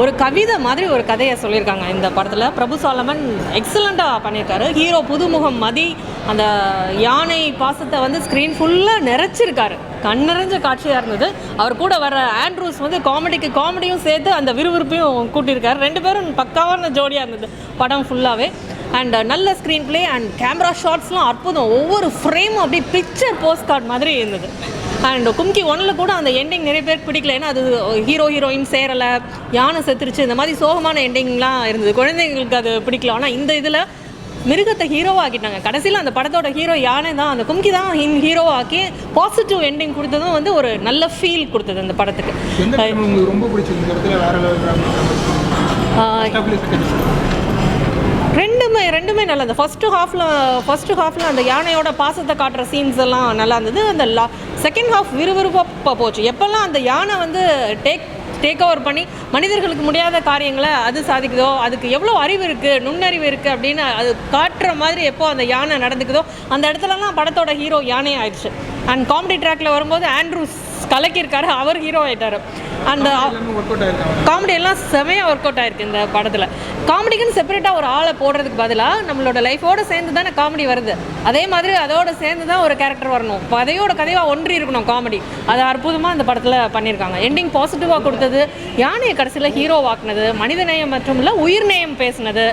ஒரு கவிதை மாதிரி ஒரு கதையை சொல்லியிருக்காங்க இந்த படத்தில். பிரபு சாலமன் எக்ஸலண்ட்டாக பண்ணியிருக்காரு. ஹீரோ புதுமுகம் மதி அந்த யானை பாசத்தை வந்து ஸ்க்ரீன் ஃபுல்லாக நிறைச்சிருக்காரு. கண்ணறிஞ்ச காட்சியாக இருந்தது. அவர் கூட வர ஆண்ட்ரூஸ் வந்து காமெடிக்கு காமெடியும் சேர்த்து அந்த விறுவிறுப்பையும் கூட்டியிருக்காரு. ரெண்டு பேரும் பக்காவான ஜோடியாக இருந்தது படம் ஃபுல்லாகவே அண்ட் நல்ல ஸ்க்ரீன் பிளே அண்ட் கேமரா ஷாட்ஸ்லாம் அற்புதம். ஒவ்வொரு ஃப்ரேமும் அப்படியே பிக்சர் போஸ்ட் கார்டு மாதிரி இருந்தது. அண்ட் கும்கி ஒன்னில் கூட அந்த எண்டிங் நிறைய பேருக்கு பிடிக்கல. ஏன்னா அது ஹீரோ ஹீரோயின் சேரலை யானை செத்துருச்சு இந்த மாதிரி சோகமான எண்டிங்லாம் இருந்தது. குழந்தைங்களுக்கு அது பிடிக்கல. ஆனால் இந்த இதில் மிருகத்தை ஹீரோவாக ஆக்கிட்டாங்க. கடைசியில் அந்த படத்தோட ஹீரோ யானை தான் அந்த கும்கி தான் ஹீரோவாக ஆக்கி பாசிட்டிவ் எண்டிங் கொடுத்ததும் வந்து ஒரு நல்ல ஃபீல் கொடுத்தது அந்த படத்துக்கு. ரொம்ப பிடிச்சது ரெண்டுமே ரெண்டுமே நல்லா இருந்தது ஃபஸ்ட்டு ஹாஃபில் ஃபஸ்ட்டு ஹாஃபில் அந்த யானையோட பாசத்தை காட்டுற சீன்ஸ் எல்லாம் நல்லா இருந்தது அந்த லா செகண்ட் ஹாஃப் விறுவிறுப்பாக போச்சு. எப்போல்லாம் அந்த யானை வந்து டேக் டேக் ஓவர் பண்ணி மனிதர்களுக்கு முடியாத காரியங்களை அது சாதிக்குதோ அதுக்கு எவ்வளோ அறிவு இருக்குது நுண்ணறிவு இருக்குது அப்படின்னு அது காட்டுற மாதிரி எப்போ அந்த யானை நடந்துக்குதோ அந்த இடத்துலலாம் படத்தோட ஹீரோ யானை ஆயிடுச்சு. அண்ட் காமெடி ட்ராக்ல வரும்போது ஆண்ட்ரூஸ் கலக்கியிருக்காரு அவர் ஹீரோ ஆயிட்டார். அந்த காமெடி எல்லாம் செமையாக ஒர்க் அவுட் ஆயிருக்கு இந்த படத்தில். காமெடிக்குன்னு செப்பரேட்டாக ஒரு ஆளை போடுறதுக்கு பதிலாக நம்மளோட லைஃபோட சேர்ந்து தானே காமெடி வருது. அதே மாதிரி அதோட சேர்ந்து தான் ஒரு கேரக்டர் வரணும். கதையோட கதையாக ஒன்றி இருக்கணும் காமெடி அது அற்புதமாக அந்த படத்தில் பண்ணியிருக்காங்க. எண்டிங் பாசிட்டிவாக கொடுத்தது யானையை கடைசியில் ஹீரோ வாக்குனது மனிதநேயம் மற்றும் இல்லை உயிர்நேயம் பேசுனது.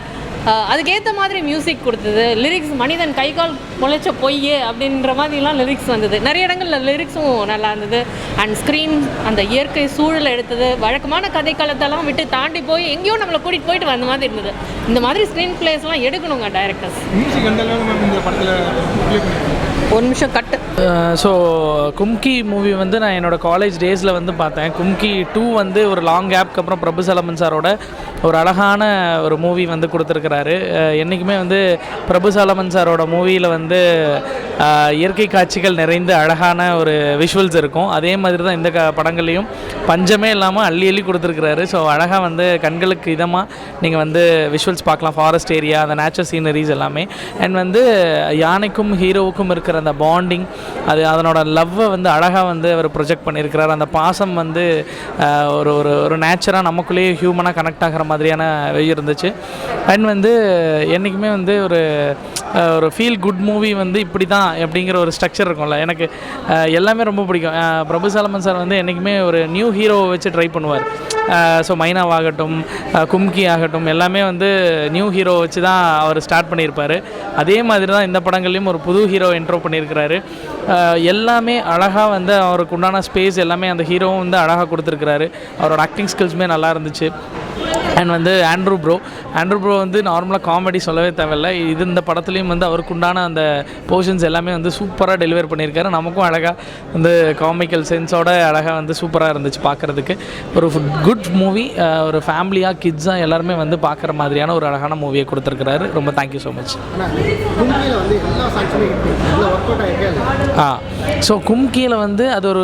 அதுக்கேற்ற மாதிரி மியூசிக் கொடுத்தது. லிரிக்ஸ் மனிதன் கை கால் முளைச்ச பொய் அப்படின்ற மாதிரிலாம் லிரிக்ஸ் வந்தது. நிறைய இடங்களில் லிரிக்ஸும் நல்லா இருந்தது. அண்ட் ஸ்க்ரீன் அந்த இயற்கை சூழலை எடுத்தது. வழக்கமான கதை காலத்தெல்லாம் விட்டு தாண்டி போய் எங்கேயோ நம்மளை கூட்டிகிட்டு போயிட்டு வந்த மாதிரி இருந்தது. இந்த மாதிரி ஸ்க்ரீன் பிளேஸ்லாம் எடுக்கணுங்க டைரக்டர்ஸ் ஒரு நிமிஷம் கட்டு. ஸோ கும்கி மூவி வந்து நான் என்னோடய காலேஜ் டேஸில் வந்து பார்த்தேன். கும்கி டூ வந்து ஒரு லாங் கேப்க்கு அப்புறம் பிரபு சலமன் சாரோட ஒரு அழகான ஒரு மூவி வந்து கொடுத்துருக்கிறாரு. என்றைக்குமே வந்து பிரபு சலமன் சாரோட மூவியில் வந்து இயற்கை காட்சிகள் நிறைந்த அழகான ஒரு விஷுவல்ஸ் இருக்கும். அதே மாதிரி தான் இந்த க படங்கள்லையும் பஞ்சமே இல்லாமல் அள்ளி அள்ளி கொடுத்துருக்கிறாரு. ஸோ அழகாக வந்து கண்களுக்கு இதமாக நீங்கள் வந்து விஷுவல்ஸ் பார்க்கலாம். ஃபாரஸ்ட் ஏரியா அந்த நேச்சுரல் சீனரிஸ் எல்லாமே. அண்ட் வந்து யானைக்கும் ஹீரோவுக்கும் இருக்கிற அந்த பாண்டிங் அது அதனோட லவ்வை வந்து அழகாக வந்து அவர் ப்ரொஜெக்ட் பண்ணியிருக்கிறார். அந்த பாசம் வந்து ஒரு ஒரு ஒரு நேச்சராக நமக்குள்ளேயே ஹியூமனாக கனெக்ட் ஆகிற மாதிரியான வழி இருந்துச்சு. அண்ட் வந்து என்றைக்குமே வந்து ஒரு ஒரு ஃபீல் குட் மூவி வந்து இப்படி தான் அப்படிங்கிற ஒரு ஸ்ட்ரக்சர் இருக்கும்ல. எனக்கு எல்லாமே ரொம்ப பிடிக்கும். பிரபு சாலமன் சார் வந்து என்றைக்குமே ஒரு நியூ ஹீரோவை வச்சு ட்ரை பண்ணுவார். ஸோ மைனாவாகட்டும் கும்கி ஆகட்டும் எல்லாமே வந்து நியூ ஹீரோ வச்சு தான் அவர் ஸ்டார்ட் பண்ணியிருப்பார். அதே மாதிரி தான் இந்த படங்கள்லையும் ஒரு புது ஹீரோ என்ட்ரோ பண்ணியிருக்கிறாரு. எல்லாமே அழகாக வந்து அவருக்கு உண்டான ஸ்பேஸ் எல்லாமே அந்த ஹீரோவும் வந்து அழகாக கொடுத்துருக்கிறாரு. அவரோட ஆக்டிங் ஸ்கில்ஸுமே நல்லா இருந்துச்சு. அண்ட் வந்து ஆண்ட்ரூ ப்ரோ ஆண்ட்ரூ ப்ரோ வந்து நார்மலாக காமெடி சொல்லவே தேவையில்ல. இது இந்த படத்துலையும் வந்து அவருக்கு உண்டான அந்த போர்ஷன்ஸ் எல்லாமே வந்து சூப்பராக டெலிவர் பண்ணியிருக்காரு. நமக்கும் அழகாக வந்து காமிக்கல் சென்ஸோட அழகாக வந்து சூப்பராக இருந்துச்சு பார்க்குறதுக்கு. ஒரு குட் மூவி ஒரு ஃபேமிலியாக கிட்ஸாக எல்லாருமே வந்து பார்க்குற மாதிரியான ஒரு அழகான மூவியை கொடுத்துருக்கிறாரு. ரொம்ப thank you so much so கும்கியில் வந்து அது ஒரு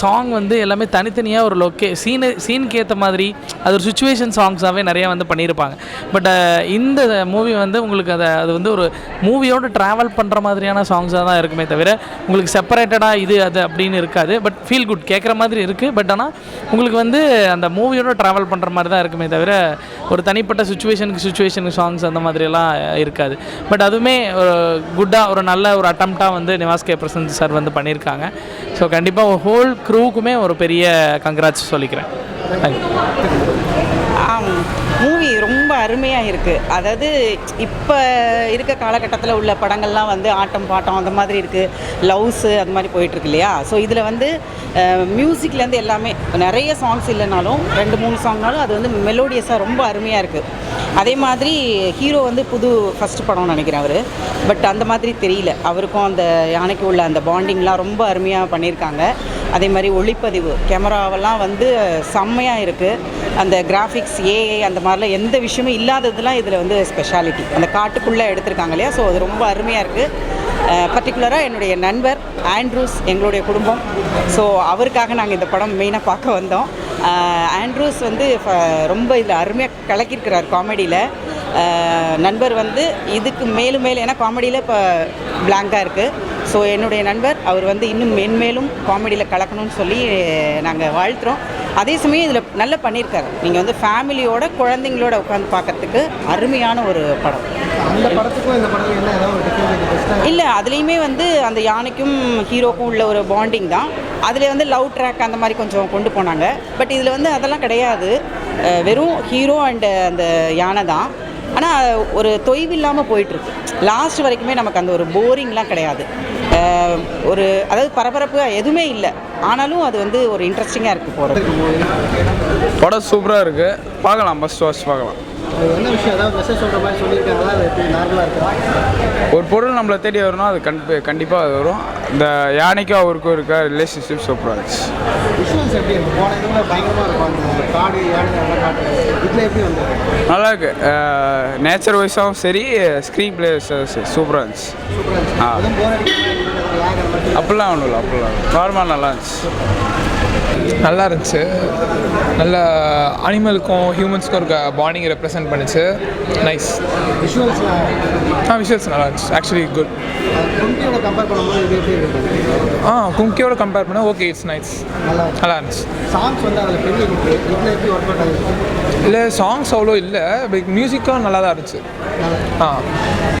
சாங் வந்து எல்லாமே தனித்தனியாக ஒரு லொக்கே சீனு சீனுக்கு ஏற்ற மாதிரி அது ஒரு சுச்சுவேஷன் சாங்ஸாகவே நிறையா வந்து பண்ணியிருப்பாங்க. பட் இந்த மூவி வந்து உங்களுக்கு அதை அது வந்து ஒரு மூவியோடு ட்ராவல் பண்ணுற மாதிரியான சாங்ஸாக தான் இருக்குமே தவிர உங்களுக்கு செப்பரேட்டடாக இது அது அப்படின்னு இருக்காது. பட் ஃபீல் குட் கேட்குற மாதிரி இருக்குது பட் ஆனால் உங்களுக்கு வந்து அந்த மூவியோடு ட்ராவல் பண்ணுற மாதிரி தான் இருக்குமே தவிர ஒரு தனிப்பட்ட சுச்சுவேஷனுக்கு சுச்சுவேஷனுக்கு சாங்ஸ் அந்த மாதிரியெல்லாம் இருக்காது. பட் அதுவுமே ஒரு குட்டாக ஒரு நல்ல ஒரு அட்டம்ப்டாக வந்து நிவாஸ் கே சார் வந்து பண்ணியிருக்காங்க. ஸோ கண்டிப்பாக ஹோல் க்ரூவுக்குமே ஒரு பெரிய கங்க்ராட்ஸ் சொல்லிக்கிறேன். மூவி ரொம்ப அருமையாக இருக்குது அதாவது இப்போ இருக்க காலகட்டத்தில் உள்ள படங்கள்லாம் வந்து ஆட்டம் பாட்டம் அந்த மாதிரி இருக்குது லவ்ஸு அந்த மாதிரி போயிட்டுருக்கு இல்லையா? ஸோ இதில் வந்து மியூசிக்லேருந்து எல்லாமே நிறைய சாங்ஸ் இல்லைனாலும் ரெண்டு மூணு சாங்னாலும் அது வந்து மெலோடியஸாக ரொம்ப அருமையாக இருக்குது அதே மாதிரி ஹீரோ வந்து புது ஃபஸ்ட் படம்னு நினைக்கிறேன் அவர். பட் அந்த மாதிரி தெரியல. அவருக்கும் அந்த யானைக்கு உள்ள அந்த பாண்டிங்லாம் ரொம்ப அருமையாக பண்ணியிருக்காங்க. அதே மாதிரி ஒளிப்பதிவு கேமராவெல்லாம் வந்து செம்மையாக இருக்குது அந்த கிராஃபிக்ஸ் ஏஐ அந்த மாதிரிலாம் எந்த விஷயமும் இல்லாததுலாம் இதில் வந்து ஸ்பெஷாலிட்டி அந்த காட்டுக்குள்ளே எடுத்திருக்காங்க இல்லையா? ஸோ அது ரொம்ப அருமையாக இருக்குது பர்டிகுலராக என்னுடைய நண்பர் ஆண்ட்ரூஸ் எங்களுடைய குடும்பம். ஸோ அவருக்காக நாங்கள் இந்த படம் மெயினாக பார்க்க வந்தோம். ஆண்ட்ரூஸ் வந்து ரொம்ப இதில் அருமையாக கலக்கியிருக்கிறார் காமெடியில். நண்பர் வந்து இதுக்கு மேலும் மேலும் ஏன்னா காமெடியில் இப்போ பிளாங்காக இருக்குது ஸோ என்னுடைய நண்பர் அவர் வந்து இன்னும் மென்மேலும் காமெடியில் கலக்கணும்னு சொல்லி நாங்கள் வாழ்த்துறோம். அதே சமயம் இதில் நல்லா பண்ணியிருக்காரு நீங்கள் வந்து ஃபேமிலியோட குழந்தைங்களோட உட்காந்து பார்க்கறதுக்கு அருமையான ஒரு படம். அந்த படத்துக்கும் இந்த என்ன பெஸ்ட்டாக இல்லை அதுலேயுமே வந்து அந்த யானைக்கும் ஹீரோக்கும் உள்ள ஒரு பாண்டிங் தான். அதில் வந்து லவ் ட்ராக் அந்த மாதிரி கொஞ்சம் கொண்டு போனாங்க. பட் இதில் வந்து அதெல்லாம் கிடையாது. வெறும் ஹீரோ அண்ட் அந்த யானை தான். ஆனால் ஒரு தொய்வில்லாமல் போயிட்டுருக்கு. லாஸ்ட் வரைக்குமே நமக்கு அந்த ஒரு போரிங்லாம் கிடையாது. ஒரு அதாவது பரபரப்பு எதுவுமே இல்லை. ஆனாலும் அது வந்து ஒரு இன்ட்ரெஸ்டிங்காக இருக்குது போகிறது படம் சூப்பராக இருக்குது பார்க்கலாம் ஃபஸ்ட் வாட்ச் பார்க்கலாம். அது என்ன விஷயம்? ஏதாவது மெசேஜ் சொல்கிற மாதிரி சொல்லியிருக்காங்களா? அது எப்படி நார்மலாக இருக்கா? ஒரு பொருள் நம்மளை தேடி வரணும் அது கண்டிப்பாக கண்டிப்பாக அது வரும். இந்த யானைக்கும் அவருக்கும் இருக்க ரிலேஷன்ஷிப் சூப்பராக இருந்துச்சு. நல்லா இருக்கு. நேச்சர் வைஸாகவும் சரி ஸ்க்ரீன் பிளே சூப்பராக இருந்துச்சு. சூப்பராக இருந்துச்சு. ஆ. அப்படிலாம் ஒன்றும் இல்லை அப்படிலாம். நார்மலாக நல்லா இருந்துச்சு. நல்லா இருந்துச்சு நல்ல அனிமலுக்கும் ஹியூமன்ஸ்க்கும் இருக்க பாண்டிங் ரெப்ரசன்ட் பண்ணுச்சு. நைஸ் ஆ விஷுவல்ஸ் நல்லா இருந்துச்சு ஆக்சுவலி குட் ஆ கும்கியோட கம்பேர் பண்ணால் ஓகே இட்ஸ் நைஸ் நல்லா இருந்துச்சு இல்லை சாங்ஸ் அவ்வளோ இல்லை பட் மியூசிக்கும் நல்லா தான் இருந்துச்சு ஆ.